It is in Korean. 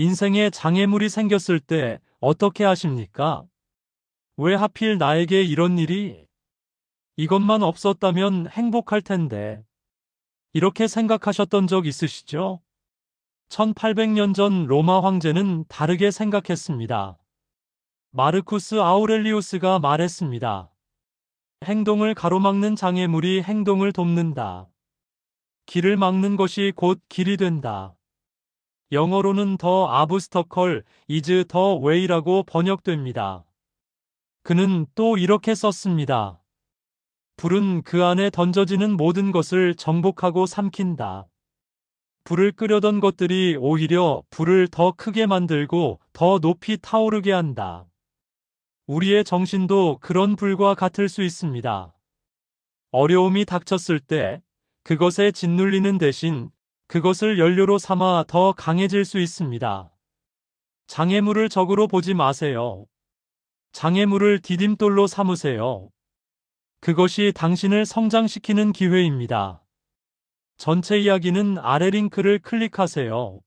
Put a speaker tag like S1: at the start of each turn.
S1: 인생에 장애물이 생겼을 때 어떻게 하십니까? 왜 하필 나에게 이런 일이? 이것만 없었다면 행복할 텐데. 이렇게 생각하셨던 적 있으시죠? 1800년 전 로마 황제는 다르게 생각했습니다. 마르쿠스 아우렐리우스가 말했습니다. 행동을 가로막는 장애물이 행동을 돕는다. 길을 막는 것이 곧 길이 된다. 영어로는 더 아브스터컬 이즈 더 웨이라고 번역됩니다. 그는 또 이렇게 썼습니다. 불은 그 안에 던져지는 모든 것을 정복하고 삼킨다. 불을 끄려던 것들이 오히려 불을 더 크게 만들고 더 높이 타오르게 한다. 우리의 정신도 그런 불과 같을 수 있습니다. 어려움이 닥쳤을 때 그것에 짓눌리는 대신 그것을 연료로 삼아 더 강해질 수 있습니다. 장애물을 적으로 보지 마세요. 장애물을 디딤돌로 삼으세요. 그것이 당신을 성장시키는 기회입니다. 전체 이야기는 아래 링크를 클릭하세요.